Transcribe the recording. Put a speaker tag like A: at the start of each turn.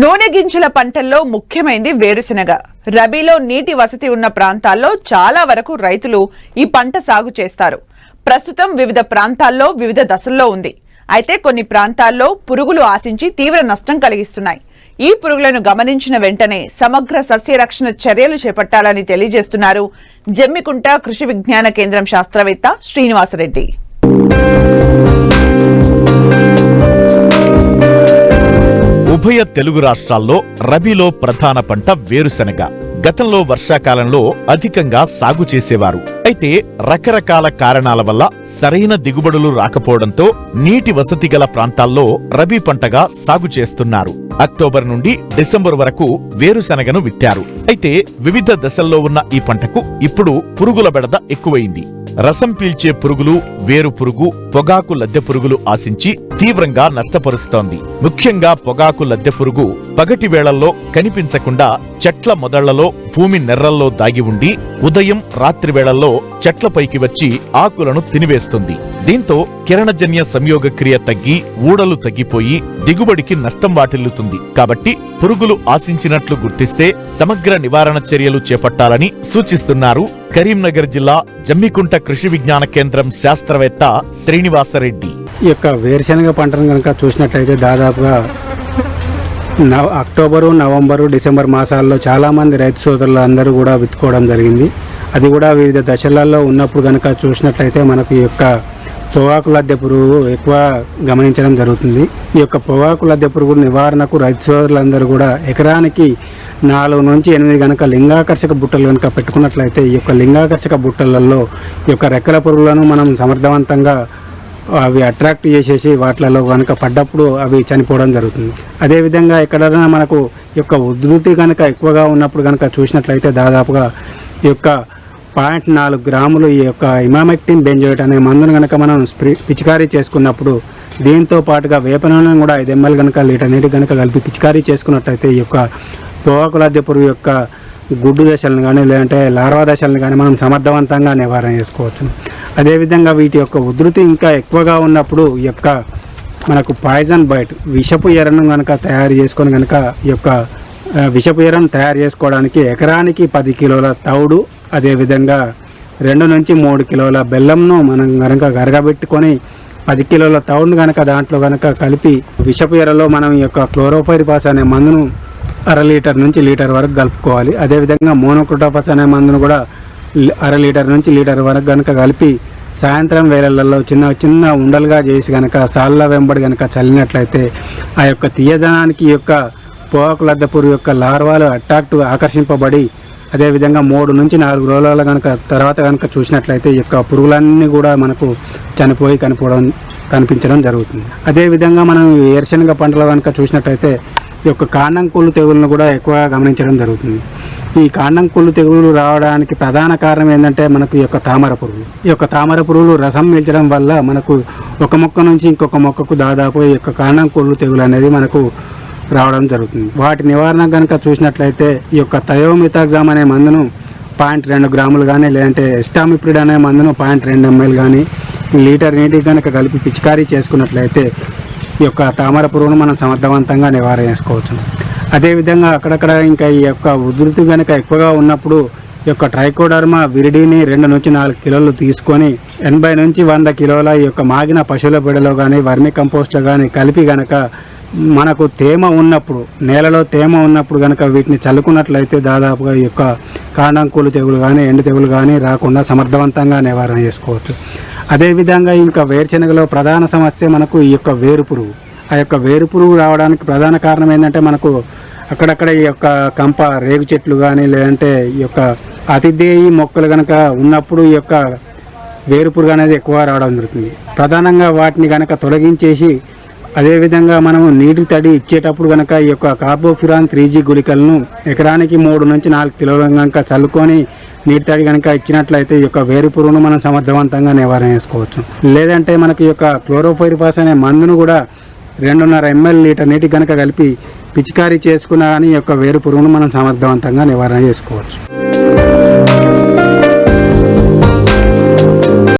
A: నూనె గింజల పంటల్లో ముఖ్యమైనది వేరుశెనగ. రబీలో నీటి వసతి ఉన్న ప్రాంతాల్లో చాలా వరకు రైతులు ఈ పంట సాగు చేస్తారు. ప్రస్తుతం వివిధ ప్రాంతాల్లో వివిధ దశల్లో ఉంది. అయితే కొన్ని ప్రాంతాల్లో పురుగులు ఆశించి తీవ్ర నష్టం కలిగిస్తున్నాయి. ఈ పురుగులను గమనించిన వెంటనే సమగ్ర సస్యరక్షణ చర్యలు చేపట్టాలని తెలియజేస్తున్నారు జమ్మికుంట కృషి విజ్ఞాన కేంద్రం శాస్త్రవేత్త శ్రీనివాసరెడ్డి.
B: ఉభయ తెలుగు రాష్ట్రాల్లో రబీలో ప్రధాన పంట వేరుశెనగ. గతంలో వర్షాకాలంలో అధికంగా సాగు చేసేవారు. అయితే రకరకాల కారణాల వల్ల సరైన దిగుబడులు రాకపోవడంతో నీటి వసతి గల ప్రాంతాల్లో రబీ పంటగా సాగు చేస్తున్నారు. అక్టోబర్ నుండి డిసెంబర్ వరకు వేరుశనగను విత్తారు. అయితే వివిధ దశల్లో ఉన్న ఈ పంటకు ఇప్పుడు పురుగుల బెడద ఎక్కువైంది. రసం పీల్చే పురుగులు వేరు పురుగు పొగాకు లద్దె పురుగులు ఆశించి తీవ్రంగా నష్టపరుస్తోంది. ముఖ్యంగా పొగాకు లద్దె పురుగు పగటి వేళల్లో కనిపించకుండా చెట్ల మొదళ్ళలో భూమి నెర్రల్లో దాగి ఉండి ఉదయం రాత్రి వేళల్లో చెట్లపైకి వచ్చి ఆకులను తినివేస్తుంది. దీంతో కిరణజన్య సంయోగ క్రియ తగ్గి ఊడలు తగ్గిపోయి దిగుబడికి నష్టం వాటిల్లుతుంది. కాబట్టి పురుగులు ఆశించినట్లు గుర్తిస్తే సమగ్ర నివారణ చర్యలు చేపట్టాలని సూచిస్తున్నారు కరీంనగర్ జిల్లా జమ్మికుంట కృషి విజ్ఞాన కేంద్రం శాస్త్రవేత్త శ్రీనివాసరెడ్డి.
C: ఈ యొక్క వేరుశనగ పంటను కనుక చూసినట్టయితే దాదాపుగా నవ అక్టోబరు నవంబరు డిసెంబర్ మాసాల్లో చాలామంది రైతు సోదరులు అందరూ కూడా విత్తుకోవడం జరిగింది. అది కూడా వివిధ దశలలో ఉన్నప్పుడు కనుక చూసినట్లయితే మనకు ఈ యొక్క పొగాకు లద్దె పురుగు ఎక్కువ గమనించడం జరుగుతుంది. ఈ యొక్క పొగాకు లద్దె పురుగు నివారణకు రైతు సోదరులందరూ కూడా ఎకరానికి నాలుగు నుంచి ఎనిమిది కనుక లింగాకర్షక బుట్టలు కనుక పెట్టుకున్నట్లయితే ఈ యొక్క లింగాకర్షక బుట్టలలో ఈ యొక్క రెక్కల పురుగులను మనం సమర్థవంతంగా అవి అట్రాక్ట్ చేసేసి వాటిలలో కనుక పడ్డప్పుడు అవి చనిపోవడం జరుగుతుంది. అదేవిధంగా ఎక్కడైనా మనకు ఈ యొక్క ఉధృతి కనుక ఎక్కువగా ఉన్నప్పుడు కనుక చూసినట్లయితే దాదాపుగా ఈ యొక్క పాయింట్ నాలుగు గ్రాములు ఈ యొక్క ఇమామెక్టిన్ బెంజోయిట్ అనే మందును కనుక మనం స్ప్రే పిచికారీ చేసుకున్నప్పుడు దీంతో పాటుగా వేప నూనెను కూడా ఐదు ఎంఎల్ కనుక లీటర్ నీటి కనుక కలిపి పిచికారీ చేసుకున్నట్లయితే ఈ యొక్క పొగాకు పురుగు యొక్క గుడ్డు దశలను కానీ లేదంటే లార్వా దశలను కానీ మనం సమర్థవంతంగా నివారణ చేసుకోవచ్చు. అదేవిధంగా వీటి యొక్క ఉధృతి ఇంకా ఎక్కువగా ఉన్నప్పుడు ఈ యొక్క మనకు పాయిజన్ బైట్ విషపు ఎరను కనుక తయారు చేసుకొని కనుక ఈ యొక్క విషపు ఎరను తయారు చేసుకోవడానికి ఎకరానికి పది కిలోల తౌడు అదేవిధంగా రెండు నుంచి మూడు కిలోల బెల్లంను మనం కనుక గరగబెట్టుకొని పది కిలోల తౌడును కనుక దాంట్లో కనుక కలిపి విషపు ఎరలో మనం ఈ యొక్క క్లోరోఫైరిపాస్ అనే మందును అర లీటర్ నుంచి లీటర్ వరకు కలుపుకోవాలి. అదేవిధంగా మోనోక్రోటోఫస్ అనే మందును కూడా అర లీటర్ నుంచి లీటర్ వరకు కనుక కలిపి సాయంత్రం వేళలలో చిన్న చిన్న ఉండలుగా చేసి కనుక సాళ్ళ వెంబడి కనుక చల్లినట్లయితే ఆ యొక్క తీయదనానికి యొక్క పోవాకు యొక్క లార్వాలు అట్రాక్ట్ ఆకర్షింపబడి అదేవిధంగా మూడు నుంచి నాలుగు రోజుల కనుక తర్వాత కనుక చూసినట్లయితే ఈ యొక్క పురుగులన్నీ కూడా మనకు చనిపోయి కనిపోవడం కనిపించడం జరుగుతుంది. అదేవిధంగా మనం ఈ వేరుశనగ పంటలు కనుక చూసినట్లయితే ఈ యొక్క కాండం తెగులను కూడా ఎక్కువగా గమనించడం జరుగుతుంది. ఈ కాండం కుళ్ళు తెగులు రావడానికి ప్రధాన కారణం ఏంటంటే మనకు ఈ యొక్క తామర పురుగు ఈ యొక్క తామర పురుగులు రసం పీల్చడం వల్ల మనకు ఒక మొక్క నుంచి ఇంకొక మొక్కకు దాదాపు ఈ యొక్క కాండం కుళ్ళు తెగులు అనేది మనకు రావడం జరుగుతుంది. వాటి నివారణ కనుక చూసినట్లయితే ఈ యొక్క థయోమితాగ్జామ్ అనే మందును పాయింట్ రెండు గ్రాములు కానీ లేదంటే ఎస్టామిప్రిడ్ అనే మందును పాయింట్ రెండు ఎంఎల్ కానీ లీటర్ నీటికి కనుక కలిపి పిచికారీ చేసుకున్నట్లయితే ఈ యొక్క తామర పురుగును మనం సమర్థవంతంగా నివారణ చేసుకోవచ్చు. అదేవిధంగా అక్కడక్కడ ఇంకా ఈ యొక్క ఉధృతి కనుక ఎక్కువగా ఉన్నప్పుడు ఈ యొక్క ట్రైకోడర్మా విరిడిని రెండు నుంచి నాలుగు కిలోలు తీసుకొని ఎనభై నుంచి వంద కిలోల ఈ యొక్క మాగిన పశువుల బిడలో కానీ వర్మి కంపోస్ట్లో కానీ కలిపి గనక మనకు తేమ ఉన్నప్పుడు నేలలో తేమ ఉన్నప్పుడు కనుక వీటిని చల్లుకున్నట్లయితే దాదాపుగా ఈ యొక్క కాండంకూలు తెగులు కానీ ఎండు తెగులు కానీ రాకుండా సమర్థవంతంగా నివారణ చేసుకోవచ్చు. అదేవిధంగా ఇంకా వేరుశెనగలో ప్రధాన సమస్య మనకు ఈ యొక్క వేరు పురుగు ఆ యొక్క వేరు పురుగు రావడానికి ప్రధాన కారణం ఏంటంటే మనకు అక్కడక్కడ ఈ యొక్క కంప రేగు చెట్లు కానీ లేదంటే ఈ యొక్క అతిథేయి మొక్కలు కనుక ఉన్నప్పుడు ఈ యొక్క వేరు పురుగు అనేది ఎక్కువ రావడం జరుగుతుంది. ప్రధానంగా వాటిని కనుక తొలగించేసి అదేవిధంగా మనము నీటి తడి ఇచ్చేటప్పుడు కనుక ఈ యొక్క కార్బోఫిరాన్ త్రీ జీ గుళికలను ఎకరానికి మూడు నుంచి నాలుగు కిలోల కనుక చల్లుకొని నీటి తడి కనుక ఇచ్చినట్లయితే ఈ యొక్క వేరు పురుగును మనం సమర్థవంతంగా నివారణ చేసుకోవచ్చు. లేదంటే మనకి ఈ యొక్క క్లోరోఫైరిఫాస్ అనే మందును కూడా రెండున్నర ఎంఎల్ లీటర్ నీటి కనుక కలిపి పిచికారీ చేసుకున్నా కానీ ఈ యొక్క వేరు పురుగును మనం సమర్థవంతంగా నివారణ చేసుకోవచ్చు.